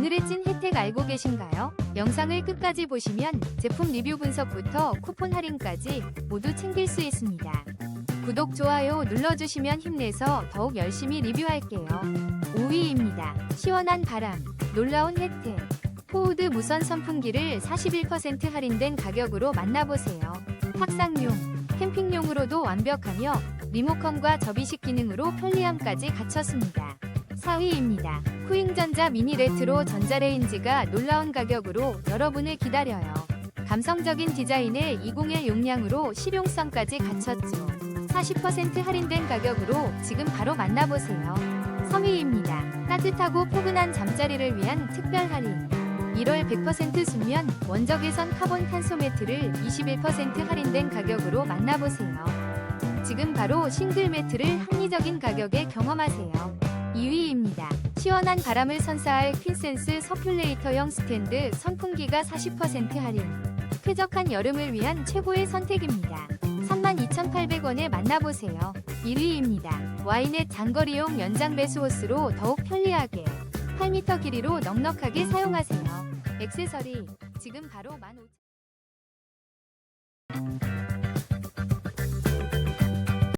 오늘의 찐 혜택 알고 계신가요? 영상을 끝까지 보시면 제품 리뷰 분석부터 쿠폰 할인까지 모두 챙길 수 있습니다. 구독, 좋아요 눌러주시면 힘내서 더욱 열심히 리뷰할게요. 5위입니다. 시원한 바람, 놀라운 혜택. 포우드 무선 선풍기를 41% 할인된 가격으로 만나보세요. 탁상용, 캠핑용으로도 완벽하며 리모컨과 접이식 기능으로 편리함까지 갖췄습니다. 4위입니다. 쿠잉전자 미니 레트로 전자레인지가 놀라운 가격으로 여러분을 기다려요. 감성적인 디자인에 201 용량으로 실용성까지 갖췄죠. 40% 할인된 가격으로 지금 바로 만나보세요. 3위입니다. 따뜻하고 포근한 잠자리를 위한 특별 할인. 1월 100% 수면 원적외선 카본 탄소 매트를 21% 할인된 가격으로 만나보세요. 지금 바로 싱글 매트를 합리적인 가격에 경험하세요. 2위입니다. 시원한 바람을 선사할 퀸센스 서큘레이터형 스탠드 선풍기가 40% 할인. 쾌적한 여름을 위한 최고의 선택입니다. 32,800원에 만나보세요. 1위입니다. 와이넷 장거리용 연장 배수 호스로 더욱 편리하게 8m 길이로 넉넉하게 사용하세요. 액세서리 지금 바로 15,000원.